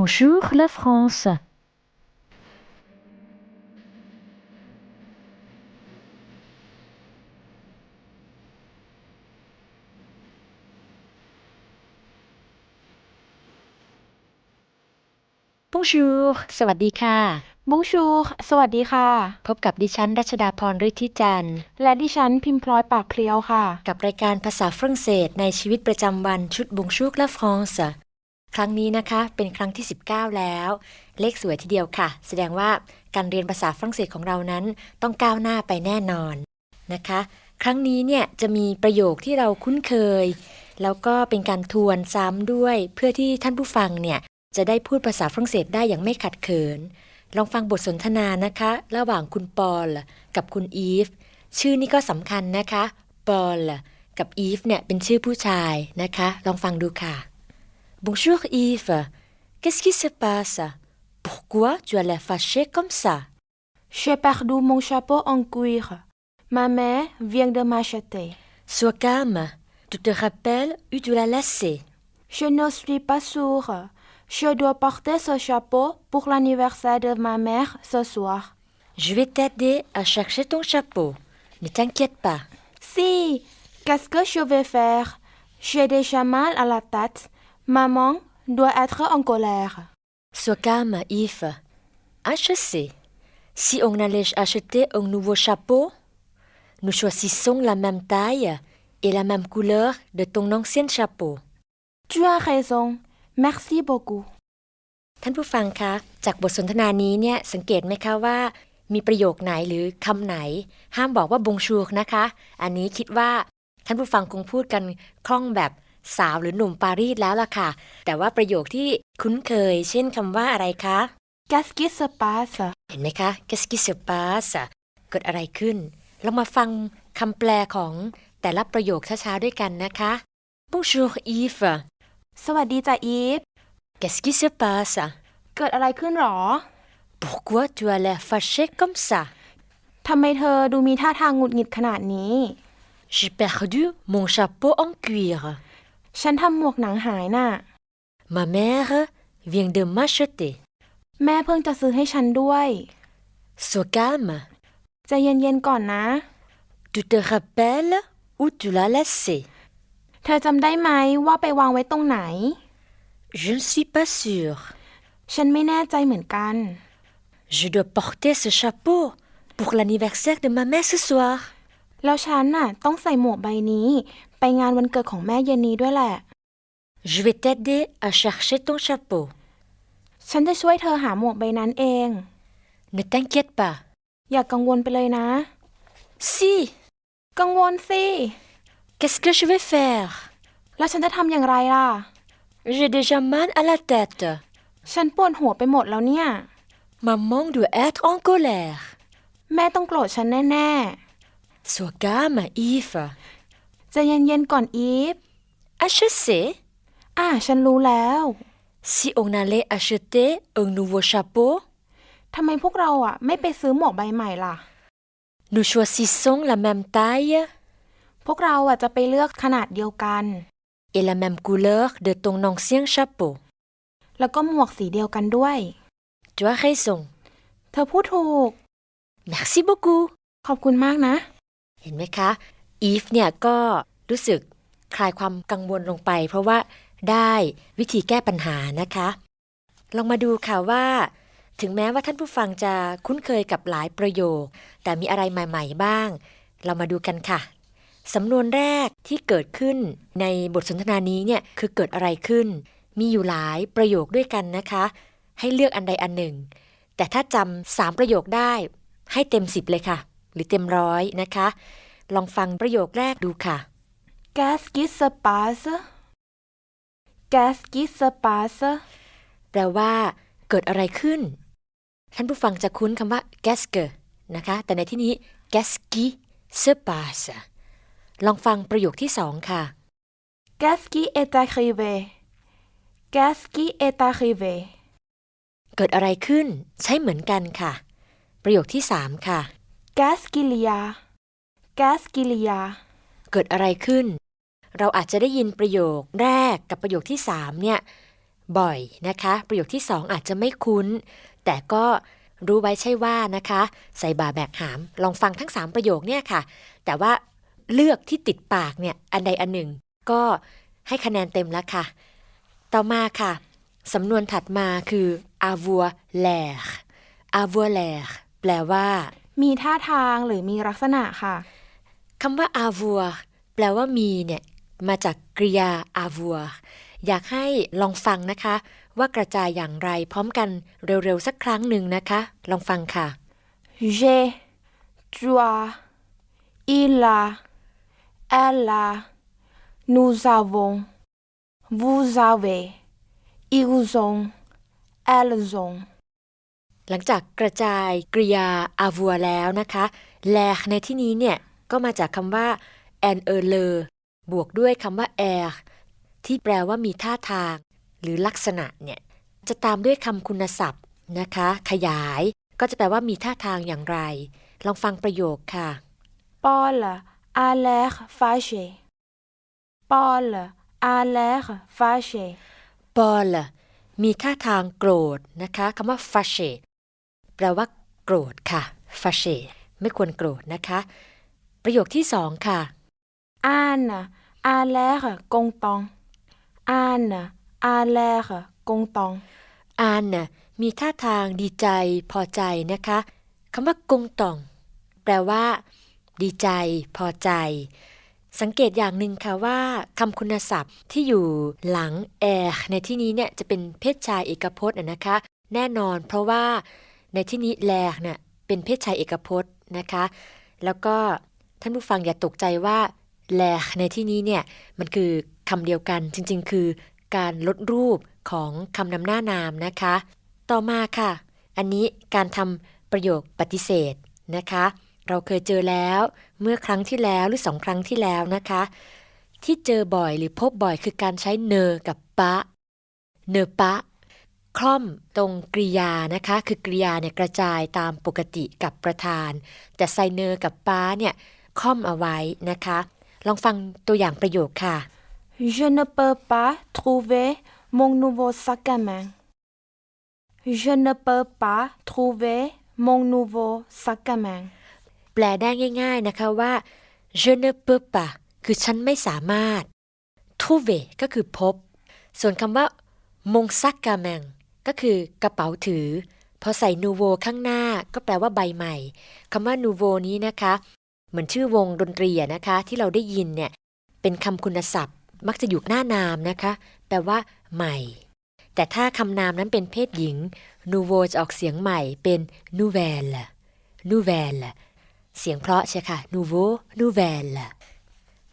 Bonjour la France. Bonjour สวัสดีค่ะ Bonjour สวัสดีค่ะ พบกับดิฉันรัชดาพรฤทธิจันทร์ และดิฉันพิมพ์พลอยปากเพลียวค่ะ กับรายการภาษาฝรั่งเศสในชีวิตประจำวันชุด Bonjour la France ครั้งนี้นะคะเป็นครั้งที่ 19 แล้ว เลขสวยทีเดียวค่ะ แสดงว่าการเรียนภาษาฝรั่งเศสของเรานั้นต้องก้าวหน้าไปแน่นอนนะคะ ครั้งนี้เนี่ยจะมีประโยคที่เราคุ้นเคย แล้วก็เป็นการทวนซ้ำด้วย เพื่อที่ท่านผู้ฟังเนี่ยจะได้พูดภาษาฝรั่งเศสได้อย่างไม่ขัดเขิน ลองฟังบทสนทนานะคะ ระหว่างคุณปอลกับคุณอีฟ ชื่อนี้ก็สำคัญนะคะ ปอลกับอีฟเนี่ยเป็นชื่อผู้ชายนะคะ ลองฟังดูค่ะ Bonjour Yves, qu'est-ce qui se passe? Pourquoi tu as l'air fâché comme ça? J'ai perdu mon chapeau en cuir. Ma mère vient de m'acheter. Sois calme, tu te rappelles où tu l'as laissé? Je ne suis pas sûre. Je dois porter ce chapeau pour l'anniversaire de ma mère ce soir. Je vais t'aider à chercher ton chapeau. Ne t'inquiète pas. Si, qu'est-ce que je vais faire? J'ai déjà mal à la tête. Maman doit être en colère. Sois calme, Yves. Ah, je sais. Si on allait acheter un nouveau chapeau, nous choisissons la même taille et la même couleur de ton ancien chapeau. Tu as raison. Merci beaucoup. ท่านผู้ฟังคะ จากบทสนทนานี้เนี่ย สังเกตไหมคะว่า มีประโยคไหนหรือคำไหน ห้ามบอกว่าบงชูนะคะ อันนี้คิดว่าท่านผู้ฟังคงพูดกันคล่องแบบ สาวหรือหนุ่มปารีสแล้วล่ะค่ะ แต่ว่าประโยคที่คุ้นเคย เช่นคำว่าอะไรคะ Qu'est-ce qui se passe เห็นไหมคะ Qu'est-ce qui se passe เกิดอะไรขึ้น เรามาฟังคำแปลของแต่ละประโยคช้าๆด้วยกันนะคะ Bonjour Yves สวัสดีจ้ะอีฟ Qu'est-ce qui se passe เกิดอะไรขึ้นหรอ Pourquoi tu as l'air fâché comme ça ทำไมเธอดูมีท่าทางหงุดหงิดขนาดนี้ J'ai perdu mon chapeau en cuir. ฉันทำหมวกหนังหายน่ะ Ma mère vient de m'acheter. แม่เพิ่งจะซื้อให้ฉันด้วย Sois calme. ใจเย็นๆก่อนนะ Tu te rappelles où tu l'as laissé เธอจำได้ไหมว่าไปวางไว้ตรงไหน Je ne suis pas sûre. ฉันไม่แน่ใจเหมือนกัน Je dois porter ce chapeau pour l'anniversaire de ma mère ce soir. แล้วฉันน่ะต้องใส่หมวกใบนี้ ไปงานวันเกิดของแม่เย็นนี้ด้วยแหละ Je vais t'aider à chercher ton chapeau. ฉันจะช่วยเธอหาหมวกใบนั้นเอง Ne t'inquiète pas. อย่ากกังวลไปเลยนะ Si, กังวลสิ qu'est-ce que je vais faire แล้วฉันจะทำอย่างไรล่ะ J'ai déjà mal à la tête. ฉันปวดหัวไปหมดแล้วเนี่ย Maman doit être en colère. แม่ต้องโกรธฉันแน่ Sois calme, Yves. ๆใจะเย็นๆก่อนอีฟ Ah, je sais. อ่าฉันรู้แล้ว Si on allait acheter un nouveau chapeau, ทำไมพวกเราอะไม่ไปซื้อหมวกใบใหม่ล่ะ nous choisissons la même taille พวกเราอะจะไปเลือกขนาดเดียวกัน et la même couleur de ton ancien chapeau. แล้วก็หมวกสีเดียวกันด้วย Tu as raison. เธอพูดถูก Merci beaucoup. ขอบคุณมากนะ เห็นไหมคะอีฟเนี่ยก็รู้สึกคลายความกังวลลงไป เพราะว่าได้วิธีแก้ปัญหานะคะ ลองมาดูค่ะว่า ถึงแม้ว่าท่านผู้ฟังจะคุ้นเคยกับหลายประโยค แต่มีอะไรใหม่ ๆ บ้าง เรามาดูกันค่ะสำนวนแรกที่เกิดขึ้นในบทสนทนานี้เนี่ยคือเกิดอะไรขึ้น มีอยู่หลายประโยคด้วยกันนะคะ ให้เลือกอันใดอันหนึ่ง แต่ถ้าจำสามประโยคได้ให้เต็มสิบเลยค่ะ หรือเต็มร้อยนะคะ ลองฟังประโยคแรกดูค่ะ Qu'est-ce qui se passe Qu'est-ce qui se passe แปลว่า เกิดอะไรขึ้น ท่านผู้ฟังจะคุ้นคำว่า qu'est-ce que นะคะ แต่ในที่นี้ qu'est-ce qui se passe ลองฟังประโยคที่สองค่ะ Qu'est-ce qui est arrivé Qu'est-ce qui est arrivé เกิดอะไรขึ้น ใช่เหมือนกันค่ะ ประโยคที่สามค่ะ Qu'est-ce qu'il y a Qu'est-ce qu'il y a เกิดอะไรขึ้น เราอาจจะได้ยินประโยคแรกกับประโยคที่สามเนี่ยบ่อยนะคะ ประโยคที่สองอาจจะไม่คุ้น แต่ก็รู้ไว้ใช่ว่านะคะ ใส่บาแบกหาม ลองฟังทั้งสามประโยคเนี่ยค่ะ แต่ว่าเลือกที่ติดปากเนี่ยอันใดอันหนึ่ง ก็ให้คะแนนเต็มแล้วค่ะ ต่อมาค่ะ สำนวนถัดมาคือ avoir l'air avoir l'air แปลว่า มีท่าทางหรือมีลักษณะค่ะคำว่า avoir แปลว่ามีเนี่ย มาจากกริยา avoir อยากให้ลองฟังนะคะ ว่ากระจายอย่างไรพร้อมกันเร็วๆ สักครั้งหนึ่งนะคะ ลองฟังค่ะ J'ai tu as il a elle a nous avons vous avez ils ont elles ont หลังจากกระจายกริยา avoir แล้วนะคะ l'air ในที่นี้เนี่ยก็มาจากคำว่า en e l e บวกด้วยคำว่า air ที่แปลว่ามีท่าทาง หรือลักษณะเนี่ยจะตามด้วยคำคุณศัพท์นะคะ ขยายก็จะแปลว่ามีท่าทางอย่างไร ลองฟังประโยคค่ะ Paul a l'air fâché Paul a l'air fâché ปอลมีท่าทางโกรธนะคะคำว่า fâché แปลว่า โกรธค่ะ fâché ไม่ควรโกรธนะคะ ประโยคที่สองค่ะ Anne a l'air content Anne a l'air content อานน่ะมีท่าทางดีใจพอใจนะคะคำว่ากงตอง แปลว่า ดีใจ พอใจ สังเกตอย่างหนึ่งค่ะว่าคำคุณศัพท์ที่อยู่หลังแอร์ในที่นี้เนี่ยจะเป็นเพศชายเอกพจน์อะนะคะ แน่นอนเพราะว่า ในที่นี้แลกเนี่ยเป็นเพศชายเอกพจน์นะคะ แล้วก็ท่านผู้ฟังอย่าตกใจว่าแลกในที่นี้เนี่ยมันคือคำเดียวกันจริง ๆ คือการลดรูปของคำนำหน้านามนะคะ ต่อมาค่ะ อันนี้การทำประโยคปฏิเสธนะคะ เราเคยเจอแล้วเมื่อครั้งที่แล้วหรือสองครั้งที่แล้วนะคะ ที่เจอบ่อยหรือพบบ่อยคือการใช้เนอกับปะ เนอปะ คล่อมตรงกริยานะคะ คือกริยาเนี่ยกระจายตามปกติกับประธาน แต่ไซเนอร์กับป้าเนี่ยค่อมเอาไว้นะคะ ลองฟังตัวอย่างประโยคค่ะ Je ne peux pas trouver mon nouveau sac à main. Je ne peux pas trouver mon nouveau sac à main. แปลได้ง่าย ๆนะคะว่า je ne peux pas คือฉันไม่สามารถ trouver ก็คือพบ ส่วนคำว่า mon sac à main ก็คือกระเป๋าถือ พอใส่ nouveau ข้างหน้าก็แปลว่าใบใหม่คำว่า nouveau นี้นะคะเหมือนชื่อวงดนตรีนะคะ ที่เราได้ยินเนี่ยเป็นคำคุณศัพท์ มักจะอยู่หน้านามนะคะ แปลว่าใหม่ แต่ถ้าคำนามนั้นเป็นเพศหญิง nouveau จะออกเสียงใหม่เป็น nouvelle nouvelle เสียงเพราะใช่ค่ะ nouveau nouvelle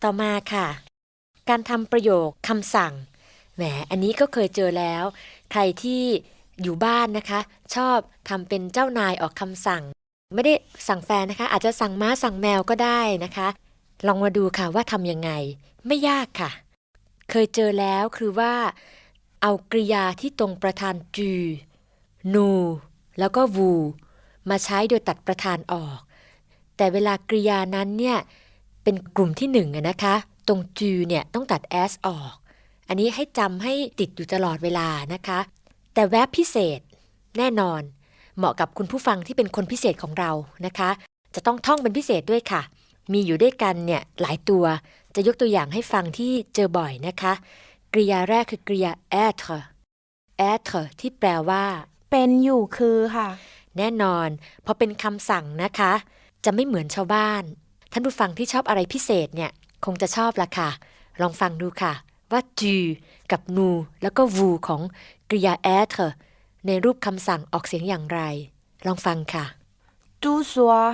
ต่อมาค่ะ การทำประโยคคำสั่ง แหมอันนี้ก็เคยเจอแล้ว ใครที่อยู่บ้านนะคะ ชอบทำเป็นเจ้านายออกคำสั่ง ไม่ได้สั่งแฟนนะคะ อาจจะสั่งม้าสั่งแมวก็ได้นะคะ ลองมาดูค่ะว่าทำยังไง ไม่ยากค่ะ เคยเจอแล้วคือว่า เอากริยาที่ตรงประธานจูนู แล้วก็วู มาใช้โดยตัดประธานออก แต่เวลากริยานั้นเนี่ย เป็นกลุ่มที่หนึ่งอะนะคะ ตรงจูเนี่ยต้องตัด s ออก อันนี้ให้จำให้ติดอยู่ตลอดเวลานะคะ แต่แวบพิเศษแน่นอน เหมาะกับคุณผู้ฟังที่เป็นคนพิเศษของเรานะคะ จะต้องท่องเป็นพิเศษด้วยค่ะ มีอยู่ด้วยกันเนี่ยหลายตัว จะยกตัวอย่างให้ฟังที่เจอบ่อยนะคะ กริยาแรกคือกริยา être être ที่แปลว่า เป็นอยู่คือค่ะ แน่นอนพอเป็นคำสั่งนะคะ จะไม่เหมือนชาวบ้าน ท่านผู้ฟังที่ชอบอะไรพิเศษเนี่ย คงจะชอบละค่ะ ลองฟังดูค่ะ ว่า tu กับ nous แล้วก็ vous ของกริยา être ในรูปคำสั่งออกเสียงอย่างไร ลองฟังค่ะ Tout soit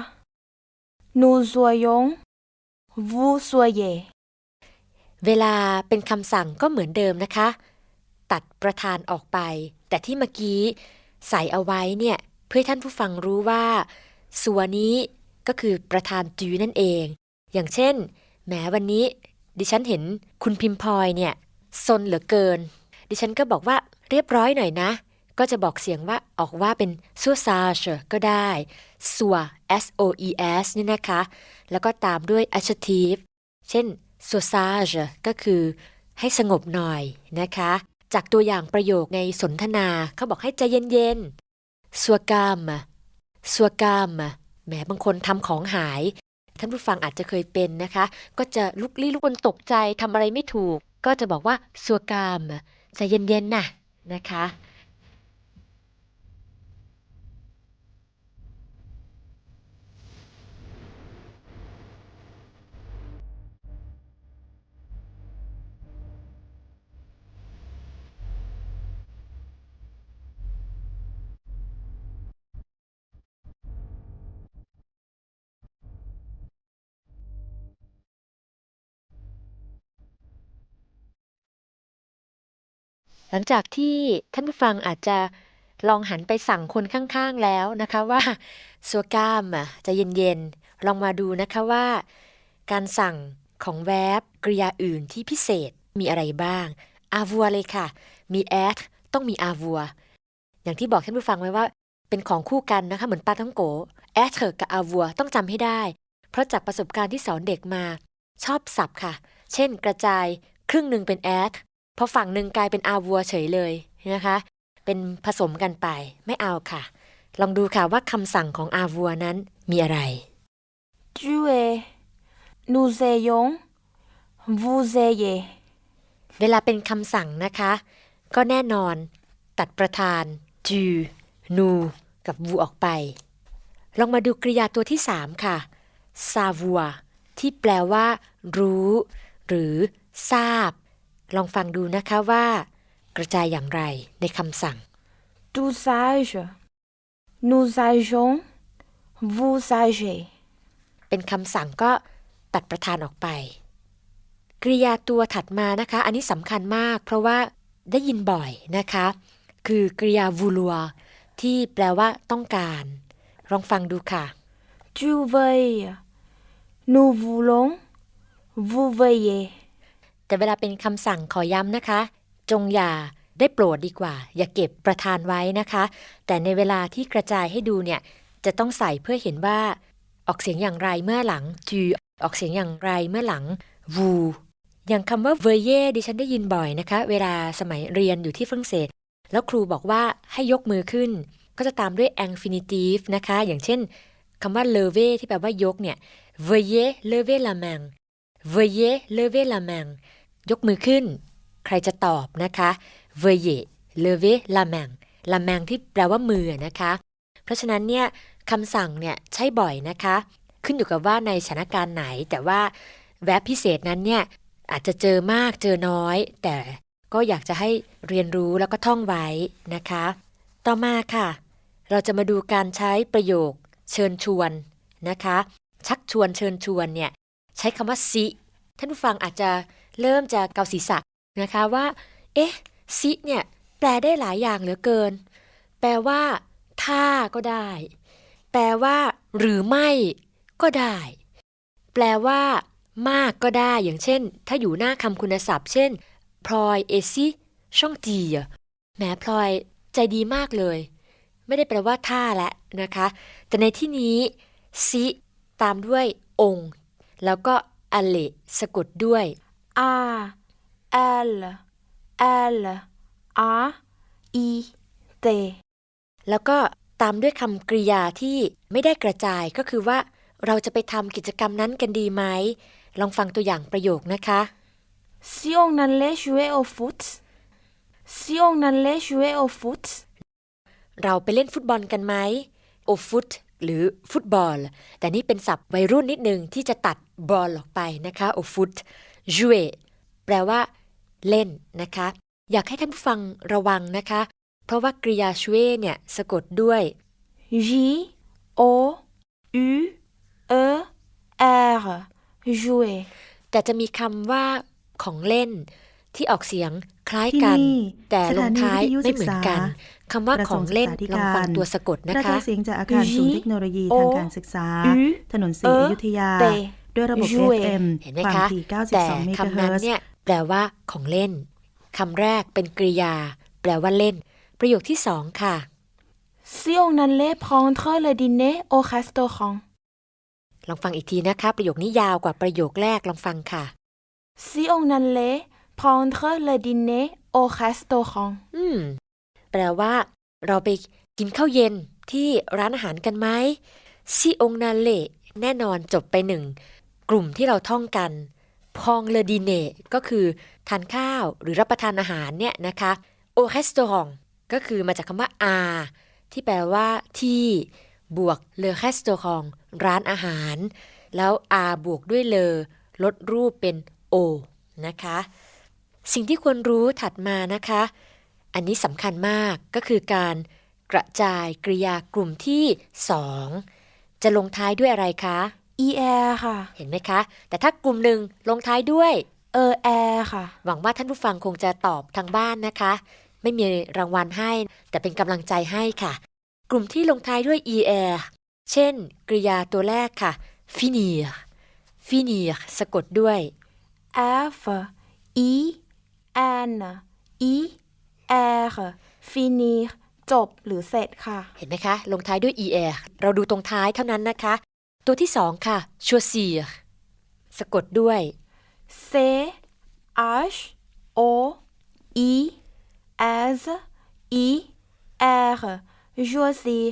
nous soyons vous soyez เวลาเป็นคำสั่งก็เหมือนเดิมนะคะ ตัดประธานออกไป แต่ที่เมื่อกี้ใส่เอาไว้เนี่ย เพื่อให้ท่านผู้ฟังรู้ว่าสัวนี้ก็คือประธานจูนั่นเอง อย่างเช่นแหมวันนี้ ดิฉันเห็นคุณพิมพลอยเนี่ยซนเหลือเกิน ดิฉันก็บอกว่าเรียบร้อยหน่อยนะ ก็จะบอกเสียงว่าออกว่าเป็น s o u s a g e ก็ได้สัว s o e s นี่นะคะ แล้วก็ตามด้วย adjective เช่น s o u s a g e ก็คือให้สงบหน่อยนะคะ จากตัวอย่างประโยคในสนทนาเขาบอกให้ใจเย็นๆสัวกามสัวกามแหมบางคนทำของหาย ท่านผู้ฟังอาจจะเคยเป็นนะคะ ก็จะลุกลี้ลุกลนตกใจทำอะไรไม่ถูก ก็จะบอกว่าสัวกามใจเย็นๆนะนะคะ หลังจากที่ท่านผู้ฟังอาจจะลองหันไปสั่งคนข้างๆแล้วนะคะว่าสัวก้ามอะจะเย็นๆ ลองมาดูนะคะว่า การสั่งของแวบกริยาอื่นที่พิเศษมีอะไรบ้าง อาวัวเลยค่ะ มีแอดต้องมีอาวัว อย่างที่บอกท่านผู้ฟังไว้ว่า เป็นของคู่กันนะคะ เหมือนปลาท้องโกแอดเถอกับอาวัวต้องจำให้ได้ เพราะจากประสบการณ์ที่สอนเด็กมา ชอบสับค่ะ เช่น กระจายครึ่งหนึ่งเป็นแอด พอฝั่งหนึ่งกลายเป็นอาวัวเฉยเลยนะคะ เป็นผสมกันไปไม่เอาค่ะ ลองดูค่ะว่าคำสั่งของอาวัวนั้นมีอะไร Tu es. Nous ayons. Vous ayez. เวลาเป็นคำสั่งนะคะ ก็แน่นอนตัดประธาน tu nu กับ vous ออกไป ลองมาดูกริยาตัวที่ 3 ค่ะ savoir ที่แปลว่า รู้ หรือ ทราบ ลองฟังดูนะคะว่า กระจายอย่างไรในคำสั่ง Tu sage. Nous sageons. Vous sagez. เป็นคำสั่งก็ตัดประธานออกไป กริยาตัวถัดมานะคะ อันนี้สำคัญมาก เพราะว่าได้ยินบ่อยนะคะ คือกริยา vouloir ที่แปลว่าต้องการ ลองฟังดูค่ะ Tu veilles. Nous voulons. Vous veillez. แต่เวลาเป็นคำสั่งขอย้ำนะคะ จงอย่าได้โปรดดีกว่า อย่าเก็บประธานไว้นะคะ แต่ในเวลาที่กระจายให้ดูเนี่ย จะต้องใส่เพื่อเห็นว่า ออกเสียงอย่างไรเมื่อหลัง tu ออกเสียงอย่างไรเมื่อหลัง vous อย่างคำว่า veiller ดิฉันได้ยินบ่อยนะคะ เวลาสมัยเรียนอยู่ที่ฝรั่งเศส แล้วครูบอกว่าให้ยกมือขึ้น ก็จะตามด้วย infinitive นะคะ อย่างเช่นคำว่า lever ที่แปลว่ายกเนี่ย veuillez lever la main veuillez lever la main ย ยกมือขึ้น ใครจะตอบนะคะ veuillez lever la main la main ที่แปลว่ามือนะคะ เพราะฉะนั้นเนี่ยคำสั่งเนี่ยใช้บ่อยนะคะ ขึ้นอยู่กับว่าในสถานการณ์ไหน แต่ว่าแวบพิเศษนั้นเนี่ยอาจจะเจอมากเจอน้อย แต่ก็อยากจะให้เรียนรู้แล้วก็ท่องไว้นะคะ ต่อมาค่ะ เราจะมาดูการใช้ประโยค เชิญชวนนะคะ ชักชวนเชิญชวนเนี่ยใช้คำว่าซิท่านผู้ฟังอาจจะ เริ่มจะเกาศีรษะนะคะว่า เอ๊ะซิเนี่ยแปลได้หลายอย่างเหลือเกิน แปลว่า ถ้าก็ได้ แปลว่า หรือไม่ ก็ได้ แปลว่า มากก็ได้ อย่างเช่น ถ้าอยู่หน้าคำคุณศัพท์ เช่นพลอยเอซิช่องจีแหมพลอยใจดีมากเลย ไม่ได้แปลว่าท่าและนะคะ แต่ในที่นี้ซิตามด้วยองค์ แล้วก็อเลสะกดด้วย A. L. L. A. I. T. แล้วก็ตามด้วยคำกริยาที่ไม่ได้กระจายก็คือว่า เราจะไปทำกิจกรรมนั้นกันดีไหม ลองฟังตัวอย่างประโยคนะคะ Si on allait jouer au foot. Si on allait jouer au foot. เราไปเล่นฟุตบอลกันไหมโอฟุตหรือฟุตบอล แต่นี่เป็นศัพท์วัยรุ่นนิดนึงที่จะตัดบอลออกไปนะคะโอฟุต jouer แปลว่า เล่นนะคะ อยากให้ท่านผู้ฟังระวังนะคะ เพราะว่ากริยา jouer เนี่ย สะกดด้วย J. O. U. E. R. Jouer. แต่จะมีคำว่าของเล่น ที่ออกเสียงคล้ายที่กันนี่แต่ลงท้ายสถานีวิทยุไม่เหมือนกันศึกษคำว่ากระขทรอวงงเล่นศึกษาธิลองการฟังตัวสะกดกนะระจาคะยเสียงจากอาคารศูนย์เทคโนโลยีทางการศึกษา U ถนนศรีเอออยุธยาเต ด้วยระบบ jouer FM เห็นไหมความคะถี่แต่92เมกะคำเฮินั้นรตซ์เนี่ยแปลว่าของเล่นคำแรกเป็นกริยา แปลว่าเล่น ประโยคที่สองค่ะ Si on allait prendre le dîner au restaurant. ลองฟังอีกทีนะคะ ประโยคนี้ยาวกว่าประโยคแรกลองฟังค่ะ Si on allait prendre le dîner au restaurant. อืมแปลว่า เราไปกินข้าวเย็นที่ร้านอาหารกันไหมซีองนาเลแน่นอนจบไปหนึ่ง กลุ่มที่เราท่องกัน พองเลดิเนก็คือทานข้าวหรือรับประทานอาหารเนี่ยนะคะโอเ e ส a u r a n t ก็คือมาจากคำว่าอาที่แปลว่าที่บวกเลอ e ส t a u r a n t ร้านอาหาร แล้วอาบวกด้วยเลอลดรูปเป็นโอนะคะ สิ่งที่ควรรู้ถัดมานะคะ อันนี้สำคัญมากก็คือการกระจายกริยากลุ่มที่สองจะลงท้ายด้วยอะไรคะ er ค่ะ เห็นไหมคะ แต่ถ้ากลุ่มหนึ่งลงท้ายด้วย er ค่ะ หวังว่าท่านผู้ฟังคงจะตอบทางบ้านนะคะ ไม่มีรางวัลให้ แต่เป็นกำลังใจให้ค่ะ กลุ่มที่ลงท้ายด้วย er เช่น กริยาตัวแรกค่ะ finir finir สะกดด้วย F I N I R finir จบหรือเสร็จค่ะ เห็นไหมคะ ลงท้ายด้วย er เราดูตรงท้ายเท่านั้นนะคะ ตัวที่สองค่ะ choisir สะกดด้วย C H O I S I R choisir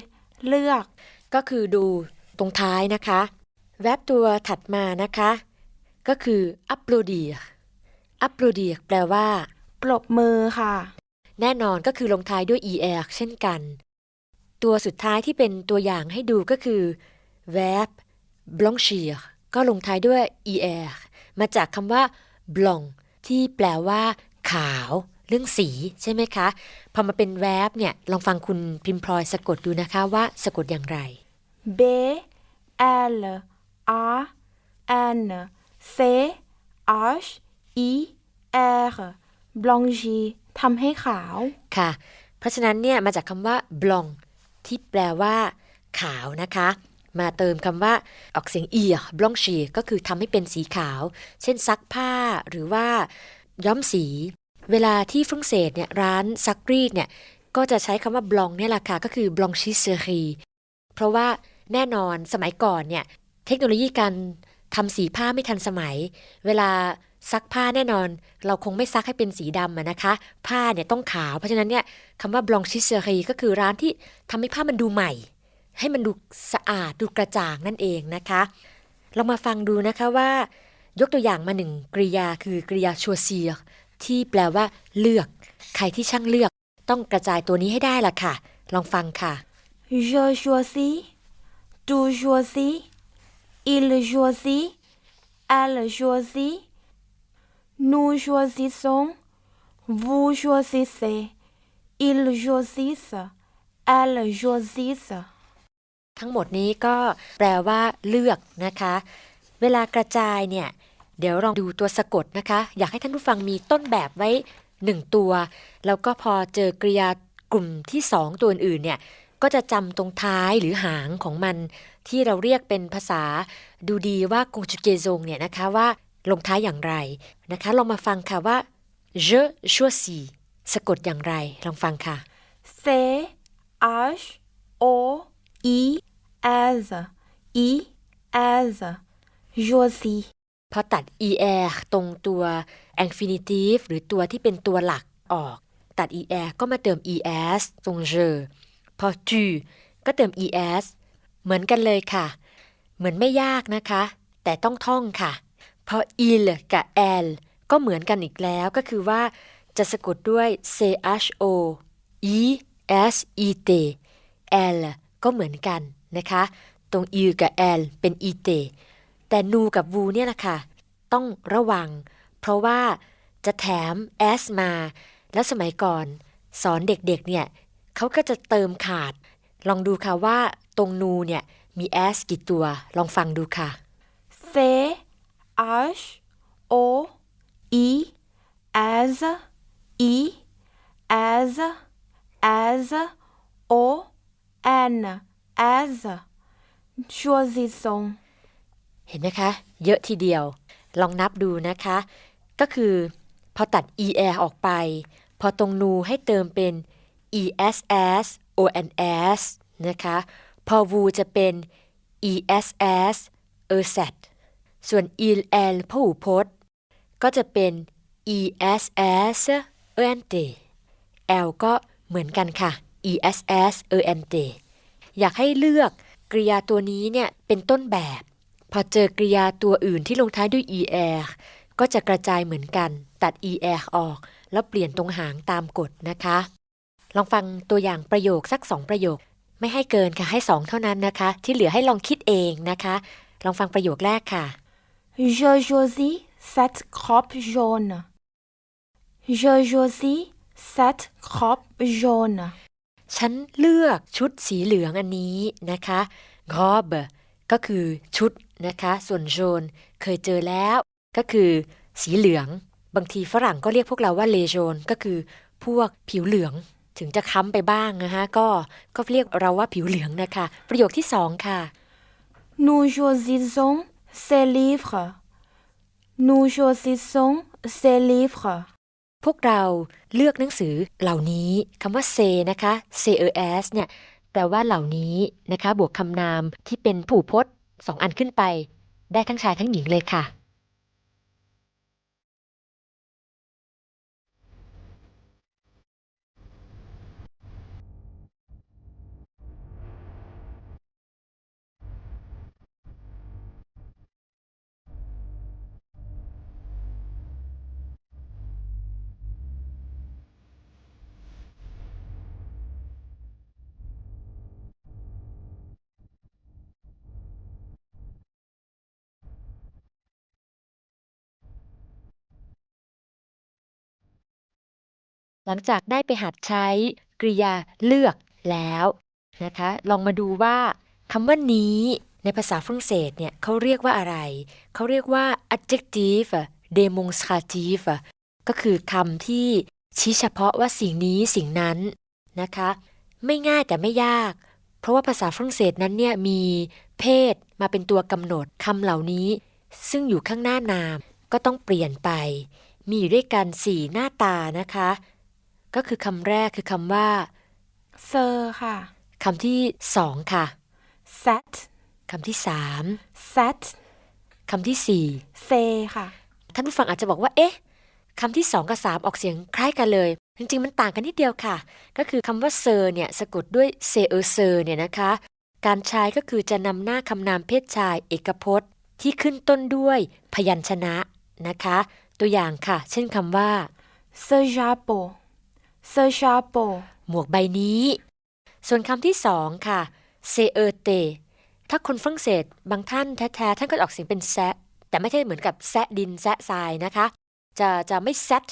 เลือก ก็คือดูตรงท้ายนะคะ แวบตัวถัดมานะคะ ก็คือ applaudir applaudir แปลว่า ปรบมือค่ะ แน่นอนก็คือลงท้ายด้วย er เช่นกัน ตัวสุดท้ายที่เป็นตัวอย่างให้ดูก็คือ verb blanchir ก็ลงท้ายด้วย er มาจากคำว่า blanc ที่แปลว่าขาว เรื่องสีใช่ไหมคะ พอมาเป็น verb เนี่ย ลองฟังคุณพิมพลอยสะกดดูนะคะว่าสะกดอย่างไร B L A N C H I R blanchir ทำให้ขาว ค่ะ เพราะฉะนั้นเนี่ย มาจากคำว่า blanc ที่แปลว่า ขาวนะคะ มาเติมคำว่าออกเสียง ear blanchir ก็คือทำให้เป็นสีขาว เช่นซักผ้าหรือว่าย้อมสี เวลาที่ฝรั่งเศสเนี่ยร้านซักรีดเนี่ยก็จะใช้คำว่า blanc เนี่ยแหละค่ะก็คือ blanchisserie เพราะว่าแน่นอนสมัยก่อนเนี่ยเทคโนโลยีการทำสีผ้าไม่ทันสมัย เวลาซักผ้าแน่นอน เราคงไม่ซักให้เป็นสีดำะนะคะ ผ้าเนี่ยต้องขาว เพราะฉะนั้นเนี่ยคำว่า blanchisserie ก็คือร้านที่ทำให้ผ้ามันดูใหม่ ให้มันดูสะอาดดูกระจ่างนั่นเองนะคะลองมาฟังดูนะคะว่ายกตัวอย่างมาหนึ่งกริยาคือกริยาชัวเซียที่แปลว่า เลือก ใครที่ช่างเลือก ต้องกระจายตัวนี้ให้ได้ล่ะค่ะ ลองฟังค่ะ Je choisis tu choisis il choisit elle choisit nous choisissons vous choisissez ils choisissent elles choisissent ทั้งหมดนี้ก็แปลว่าเลือกนะคะ เวลากระจายเนี่ย เดี๋ยวลองดูตัวสะกดนะคะ อยากให้ท่านผู้ฟังมีต้นแบบไว้หนึ่งตัว แล้วก็พอเจอกริยากลุ่มที่สองตัวอื่นๆเนี่ยก็จะจำตรงท้ายหรือหางของมัน ที่เราเรียกเป็นภาษาดูดีว่ากงจุเกซงเนี่ยนะคะว่าลงท้ายอย่างไรนะคะลองมาฟังค่ะว่า je choisis สะกดอย่างไร ลองฟังค่ะ C H O I S I S choisis พอตัด er ตรงตัว infinitive หรือตัวที่เป็นตัวหลักออก ตัด er ก็มาเติม es ตรง je พอ tu ก็เติม es เหมือนกันเลยค่ะ เหมือนไม่ยากนะคะ แต่ต้องท่องค่ะพอ il กับ l ก็เหมือนกันอีกแล้วก็คือว่าจะสะกดด้วย cho i s i t l ก็เหมือนกัน นะคะ ตรง il กับ elle เป็น it แต่นูกับวูเนี่ยแหละค่ะ ต้องระวัง เพราะว่าจะแถม s มา แล้วสมัยก่อน สอนเด็กๆเนี่ยเขาก็จะเติมขาด ลองดูค่ะว่าตรงนูเนี่ยมี s กี่ตัว ลองฟังดูค่ะ C H O I as i as as o n as choisison เห็นไหมคะ เยอะทีเดียว ลองนับดูนะคะ ก็คือ พอตัด er ออกไป พอตรงนูให้เติมเป็น ess ons นะคะ พอ vu จะเป็น ess erset ส่วน il l พหูพจน์ ก็จะเป็น ess ent l ก็เหมือนกันค่ะ ess ent อยากให้เลือกกริยาตัวนี้เนี่ยเป็นต้นแบบ พอเจอกริยาตัวอื่นที่ลงท้ายด้วย er ก็จะกระจายเหมือนกันตัด er ออก แล้วเปลี่ยนตรงหางตามกฎนะคะ ลองฟังตัวอย่างประโยคสักสองประโยค ไม่ให้เกินค่ะให้สองเท่านั้นนะคะ ที่เหลือให้ลองคิดเองนะคะ ลองฟังประโยคแรกค่ะ Je choisis cette robe jaune. Je choisis cette robe jaune. ฉันเลือกชุดสีเหลืองอันนี้นะคะ robe ก็คือชุดนะคะ ส่วน jaune เคยเจอแล้ว ก็คือสีเหลือง บางทีฝรั่งก็เรียกพวกเราว่า les jaunes ก็คือพวกผิวเหลืองถึงจะค้ำไปบ้างนะคะก็ก็เรียกเราว่าผิวเหลืองนะคะ ประโยคที่สองค่ะ Nous choisissons ces livres. Nous choisissons ces livres. พวกเราเลือกหนังสือเหล่านี้คำว่า say นะคะ ces เนี่ยแปลว่าเหล่านี้นะคะ บวกคำนามที่เป็นผูพจน์สองอันขึ้นไป ได้ทั้งชายทั้งหญิงเลยค่ะ หลังจากได้ไปหัดใช้กริยาเลือกแล้วนะคะ ลองมาดูว่าคำว่านี้ในภาษาฝรั่งเศสเนี่ยเขาเรียกว่าอะไร เขาเรียกว่า adjective demonstrative ก็คือคำที่ชี้เฉพาะว่าสิ่งนี้สิ่งนั้นนะคะ ไม่ง่ายแต่ไม่ยาก เพราะว่าภาษาฝรั่งเศสนั้นเนี่ยมีเพศมาเป็นตัวกำหนดคำเหล่านี้ ซึ่งอยู่ข้างหน้านามก็ต้องเปลี่ยนไป มีอยู่ด้วยกันสี่หน้าตานะคะ ก็คือคำแรกคือคำว่า Sir ค่ะคำที่สองค่ะ set คำที่สาม set คำที่สี่ say ค่ะ ท่านผู้ฟังอาจจะบอกว่า เอ๊ะคำที่สองกับสามออกเสียงคล้ายกันเลย จริง ๆ มันต่างกันนิดเดียวค่ะ ก็คือคำว่าเซอร์เนี่ยสะกดด้วยเซเออเซอร์เนี่ยนะคะ การใช้ก็คือจะนำหน้าคำนามเพศชายเอกพจน์ ที่ขึ้นต้นด้วยพยัญชนะนะคะ ตัวอย่างค่ะ เช่นคำว่า ce chapeau ce chapeau หมวกใบนี้ ส่วนคำที่สองค่ะเซเอเตถ้าคนฝรั่งเศสบางท่านแท้ๆท่านก็ออกเสียงเป็นแซะแต่ไม่ใช่เหมือนกับแซะดินแซะทรายนะคะ จะจะไม่แซด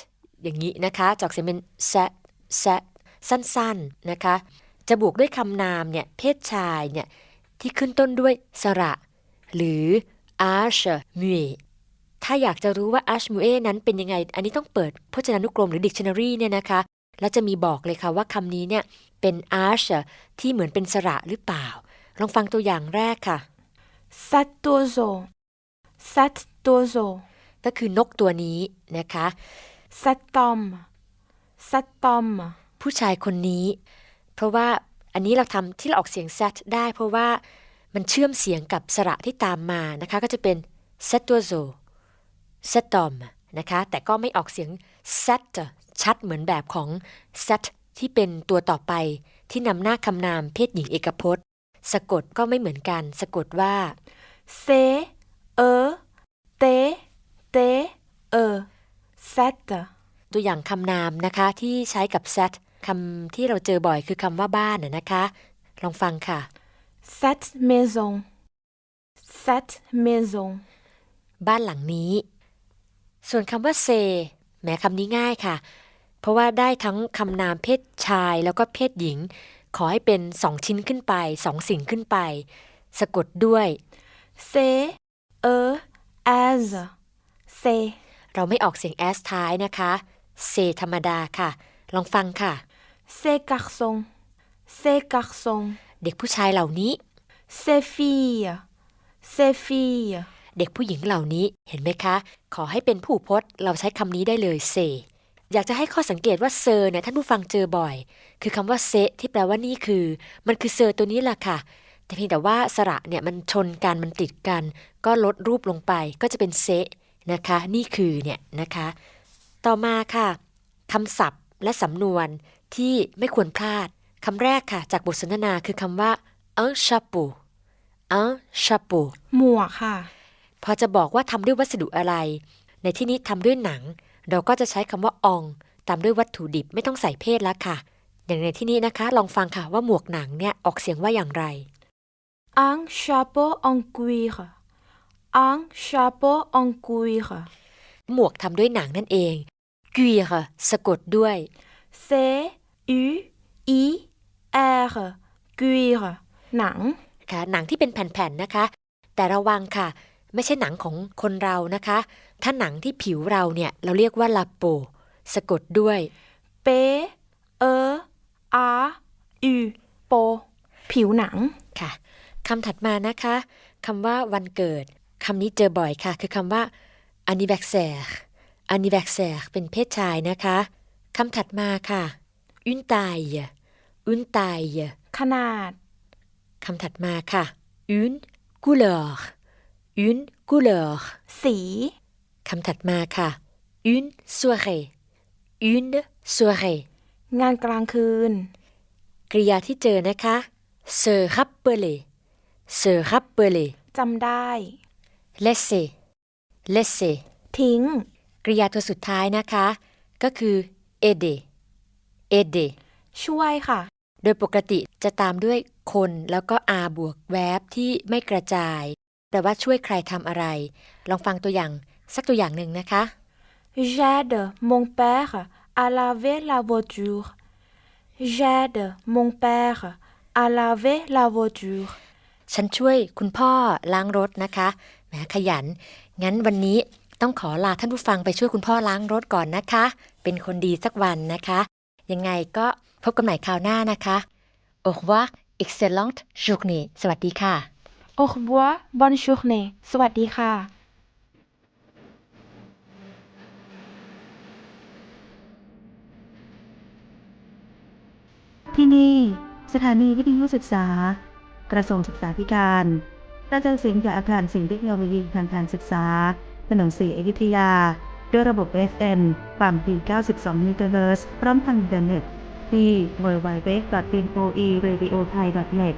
อย่างนี้นะคะจออกเสียงเป็นแซะแซะสั้นๆนะคะ จะบวกด้วยคำนามเนี่ยเพศชายเนี่ยที่ขึ้นต้นด้วยสระ หรือ arch m u e ถ้าอยากจะรู้ว่า arch m u e นั้นเป็นยังไง อันนี้ต้องเปิดพจนานุกรมหรือ dictionary เนี่ยนะคะ แล้วจะมีบอกเลยค่ะว่าคำนี้เนี่ยเป็น arch ที่เหมือนเป็นสระหรือเปล่า ลองฟังตัวอย่างแรกค่ะ cet oiseau cet oiseau ก็คือนกตัวนี้นะคะ cet homme cet homme ผู้ชายคนนี้ เพราะว่าอันนี้เราทำที่เราออกเสียง set ได้ เพราะว่ามันเชื่อมเสียงกับสระที่ตามมานะคะ ก็จะเป็น set ตัว zo set dom นะคะ แต่ก็ไม่ออกเสียง set ชัดเหมือนแบบของ set ที่เป็นตัวต่อไปที่นำหน้าคำนามเพศหญิงเอกพจน์ สะกดก็ไม่เหมือนกัน สะกดว่า c e t t e set ตัวอย่างคำนามนะคะที่ใช้กับ set คำที่เราเจอบ่อยคือคำว่าบ้านน่ะนะคะ ลองฟังค่ะ cette maison cette maison บ้านหลังนี้ ส่วนคำว่าเซ แหมคำนี้ง่ายค่ะ เพราะว่าได้ทั้งคำนามเพศชายแล้วก็เพศหญิง ขอให้เป็นสองชิ้นขึ้นไปสองสิ่งขึ้นไป สะกดด้วย c e as c เราไม่ออกเสียง s ท้ายนะคะเซธรรมดาค่ะ ลองฟังค่ะ ces garçons, ces garçons, เด็กผู้ชายเหล่านี้ ces filles, ces filles, เด็กผู้หญิงเหล่านี้เห็นไหมคะ ขอให้เป็นผู้พจน์ เราใช้คำนี้ได้เลยเซอยากจะให้ข้อสังเกตว่าเซอร์เนี่ยท่านผู้ฟังเจอบ่อย คือคำว่าเซที่แปลว่านี่คือ มันคือเซอร์ตัวนี้แหละค่ะ แต่เพียงแต่ว่าสระเนี่ยมันชนกันมันติดกัน ก็ลดรูปลงไปก็จะเป็นเซนะคะ นี่คือเนี่ยนะคะ ต่อมาค่ะคำศัพท์และสำนวนที่ไม่ควรพลาดคำแรกค่ะ จากบทสนทนาคือคำว่า un chapeau un chapeau หมวกค่ะ พอจะบอกว่าทำด้วยวัสดุอะไร ในที่นี้ทำด้วยหนัง เราก็จะใช้คำว่าออง ตามด้วยวัตถุดิบไม่ต้องใส่เพศแล้วค่ะ อย่างในที่นี้นะคะ ลองฟังค่ะว่าหมวกหนังเนี่ยออกเสียงว่าอย่างไร un chapeau en cuir, un chapeau en cuir, หมวกทำด้วยหนังนั่นเองกุยค่ะสะกดด้วย c u i r, cuir, หนังค่ะหนังที่เป็นแผ่นๆนะคะ แต่ระวังค่ะ ไม่ใช่หนังของคนเรานะคะ ถ้าหนังที่ผิวเราเนี่ย เราเรียกว่าลาโป สะกดด้วย p e a u โป ผิวหนังค่ะคำถัดมานะคะคำว่าวันเกิดคำนี้เจอบ่อยค่ะ คือคำว่า anniversaire anniversaire เป็นเพศชายนะคะคำถัดมาค่ะ une taille une taille ขนาดคำถัดมาค่ะ une couleur une couleur สีคำถัดมาค่ะ une soirée une soirée งานกลางคืน กริยาที่เจอนะคะ se rappeler se rappeler จำได้ laisser laisser ทิ้ง กริยาตัวสุดท้ายนะคะ ก็คือ aider aider ช่วยค่ะ โดยปกติจะตามด้วยคนแล้วก็ r บวกแวบที่ไม่กระจายแป ลว่าช่วยใครทำอะไร ลองฟังตัวอย่างสักตัวอย่างหนึ่งนะคะ J'aide mon père à laver la voiture. J'aide mon père à laver la voiture. ฉันช่วยคุณพ่อล้างรถนะคะแหมขยัน งั้นวันนี้ต้องขอลาท่านผู้ฟังไปช่วยคุณพ่อล้างรถก่อนนะคะ เป็นคนดีสักวันนะคะ ยังไงก็พบกันใหม่คราวหน้านะคะ Au revoir excellente journée สวัสดีค่ะ Au revoir, bonne journée. สวัสดีค่ะที่นี่ สถานีวิทยุศึกษา กระทรวงศึกษาธิการกระจายเสียงจากอาคารสิ่งเทคโนโลยีทางการศึกษา ถนนสีอยุธยา ด้วยระบบ FM ความถี่92เมกะเฮิรตซ์พร้อมทางอินเทอร์เน็ตที่ w w w p o e r a d i o t h a i n e t